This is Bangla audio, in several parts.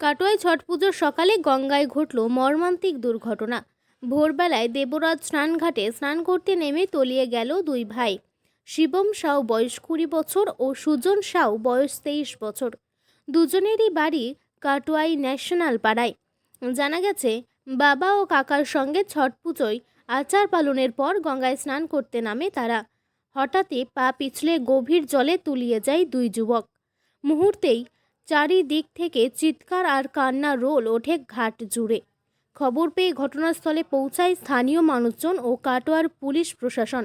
কাটোয়ায় ছট পুজোর সকালে গঙ্গায় ঘটল মর্মান্তিক দুর্ঘটনা। ভোরবেলায় দেবরাজ স্নানঘাটে স্নান করতে নেমে তলিয়ে গেল দুই ভাই। শিবম সাউ বয়স কুড়ি বছর ও সুজন সাউ বয়স তেইশ বছর। দুজনেরই বাড়ি কাটোয়াই ন্যাশনাল পাড়ায়। জানা গেছে, বাবা ও কাকার সঙ্গে ছট পুজোয় আচার পালনের পর গঙ্গায় স্নান করতে নামে তারা। হঠাৎই পা পিছলে গভীর জলে তুলিয়ে যায় দুই যুবক। মুহূর্তেই চারিদিক থেকে চিৎকার আর কান্না রোল ওঠে ঘাট জুড়ে। খবর পেয়ে ঘটনাস্থলে পৌঁছায় স্থানীয় মানুষজন ও কাটোয়ার পুলিশ প্রশাসন।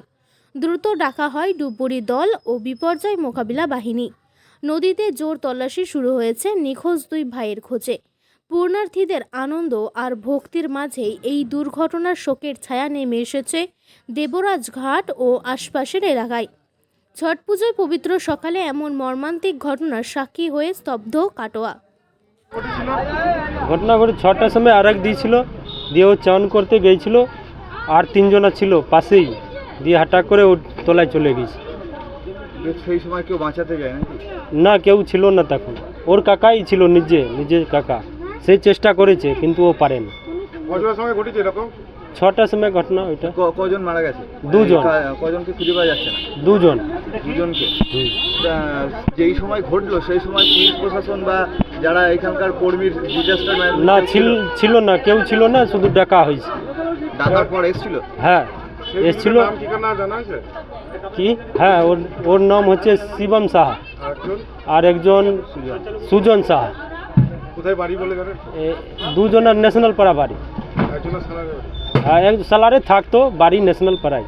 দ্রুত ডাকা হয় ডুবুরি দল ও বিপর্যয় মোকাবিলা বাহিনী। নদীতে জোর তল্লাশি শুরু হয়েছে নিখোঁজ দুই ভাইয়ের খোঁজে। পূর্ণার্থীদের আনন্দ আর ভক্তির মাঝেই এই দুর্ঘটনার শোকের ছায়া নেমে এসেছে দেবরাজ ঘাট ও আশপাশের এলাকায়। ছট পুজোয় পবিত্র সকালে এমন মর্মান্তিক ঘটনার সাক্ষী হয়ে স্তব্ধ কাটোয়া। ঘটনা ঘটে ছটার সময় আর এক দিয়েছিল দিয়ে ও চান করতে গিয়েছিল আর তিনজনা ছিল পাশেই দিয়ে হাঁটা করে ও তলায় চলে গেছে সেই সময় কেউ বাঁচাতে যায় নাকি? না কেউ ছিল না তখন। ওর কাকাই ছিল নিজে নিজের কাকা। সে চেষ্টা করেছে কিন্তু ও পারেনি কটার সময় ঘটেছে এরকম? ছটার সময় ঘটনা ওইটা। কজন মারা গেছে? দুজন। কজনকে খুঁজে পাওয়া যাচ্ছে না? দুজন। দুজনকে। যেই সময় ঘটলো সেই সময় পুলিশ প্রশাসন বা যারা এখানকার কর্মীর ডিজাস্টার না ছিল ছিল না কেউ ছিল না শুধু ডাকা হয়েছে। ডাকার পর এসেছিল? হ্যাঁ এসছিল। ঠিকানা জানা আছে? কি? হ্যাঁ ওর ওর নাম হচ্ছে শিবম সাহা। আর একজন সুজন। সাহা। কোথায় বাড়ি বলে দুজনের ন্যাশনাল পাড়া বাড়ি। হ্যাঁ এক সালারে থাকতো বাড়ি ন্যাশনাল পাড়ায়।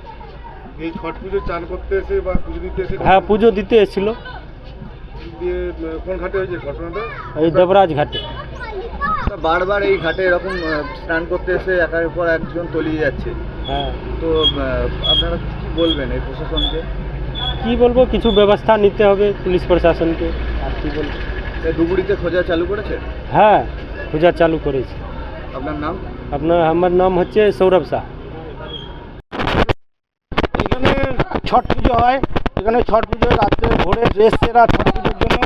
এই ছট পুজো চান করতে এসে বা পুজো দিতে এসে হ্যাঁ পুজো দিতে এসেছিল। দিয়ে কোন ঘাটে হয়েছে ঘটনাটা? এই দেবরাজ ঘাটে। বারবার এই ঘাটে এরকম স্নান করতে এসে একের পর একজন তলিয়ে যাচ্ছে। হ্যাঁ। তো আপনারা কি বলবেন এই প্রশাসনকে? কি বলব কিছু ব্যবস্থা নিতে হবে পুলিশ প্রশাসনকে আর কি বলব। ডুবুরিতে খোঁজা চালু করেছে? হ্যাঁ পূজা চালু করেছে। আপনার নাম? আপনার আমার নাম হচ্ছে সৌরভ শাহ। এখানে ছট পুজো হয়। এখানে ছট পুজো রাত্রে ভোরে এসছেরা ছট পুজোর জন্য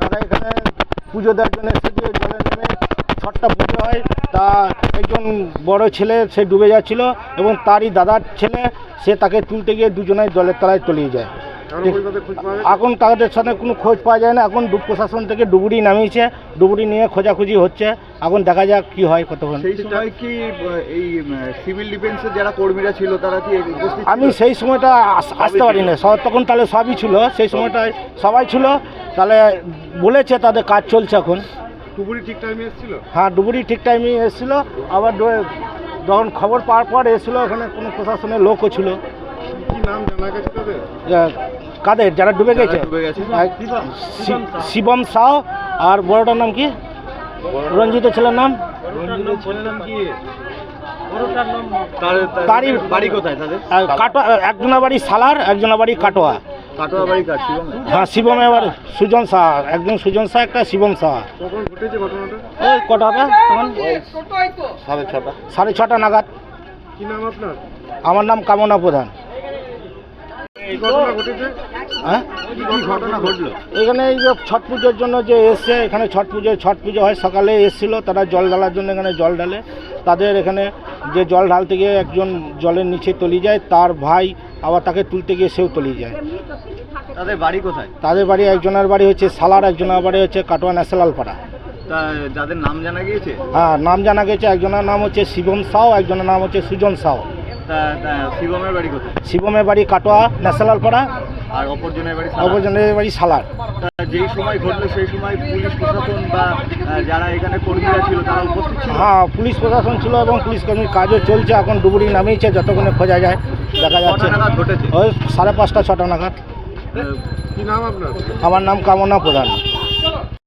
তারা এখানে পুজো দেওয়ার জন্য এসেছে জলে তা একজন বড় ছেলে সে ডুবে যাচ্ছিল এবং তারই দাদার ছেলে সে তাকে তুলতে গিয়ে দুজনে জলের তলায় তলিয়ে যায়। এখন তাদের সাথে কোনো খোঁজ পাওয়া যায় না। এখন ডুব প্রশাসন থেকে ডুবুরি নামিয়েছে। ডুবুরি নিয়ে খোঁজাখুঁজি হচ্ছে। এখন দেখা যাক কি হয় কতক্ষণ। সেই সময় কি এই সিভিল ডিফেন্সের যারা কর্মীরা ছিল তারা কি আমি সেই সময়টা আসতে পারি না তখন তাহলে সবই ছিল। সেই সময়টায় সবাই ছিল। তাহলে বলেছে তাদের কাজ চলছে এখন। ডুবুরি ঠিক টাইমে এসেছিল? হ্যাঁ ডুবুরি ঠিক টাইমে এসেছিল। আবার যখন খবর পাওয়ার পর এসেছিল এখানে কোনো প্রশাসনের লোকও ছিল। কি নাম জানা গেছে তাদের? কাদের? যারা ডুবে গেছে? শিবম। সাউ আর বড়টার নাম কি? রঞ্জিতের ছেলের নাম? কাটোয়া একজনের বাড়ি সালার একজনের বাড়ি কাটোয়া। কাটোয়া বাড়ি কার শিবমে? হ্যাঁ শিবম এবার সুজন শাহ একজন সুজন শাহ একটা শিবম শাহ ঘটেছে ঘটনাটা? ওই কটা হবে তখন? সাড়ে ছটা। সাড়ে ছটা নাগাদ। কি নাম আপনার? আমার নাম কামনা প্রধান। হ্যাঁ? এখানে এই যে ছট পুজোর জন্য যে এসছে এখানে ছট পুজো ছট পুজো হয়। সকালে এসেছিল তারা জল ঢালার জন্য এখানে জল ঢালে। তাদের এখানে যে জল ঢালতে গিয়ে একজন জলের নিচে তলিয়ে যায়। তার ভাই আবার তাকে তুলতে গিয়ে সেও তলিয়ে যায়। তাদের বাড়ি কোথায়? তাদের বাড়ি একজনের বাড়ি হচ্ছে সালার একজনের বাড়ি হচ্ছে কাটোয়া ন্যাশনাল পাড়া। যাদের নাম জানা গিয়েছে? হ্যাঁ নাম জানা গেছে একজনের নাম হচ্ছে শিবম সাও একজনের নাম হচ্ছে সুজন সাউ। শিবমের বাড়ি কোথায়? শিবমের বাড়ি কাটোয়া ন্যাশনাল পাড়া আর অপরজনের বাড়ি সালার। অপরজনের বাড়ি সালার। যেই সময় ঘটলো সেই সময় পুলিশ প্রশাসন বা যারা এখানে কর্মীরা ছিল তারা উপস্থিত ছিল? হ্যাঁ পুলিশ প্রশাসন ছিল এবং পুলিশ কর্মীর কাজও চলছে। এখন ডুবুরি নামিয়েছে যতক্ষণে খোঁজা যায় দেখা যাচ্ছে। ওই সাড়ে পাঁচটা ছটা নাগাদ। কি নাম আপনার? আমার নাম কামনা প্রধান।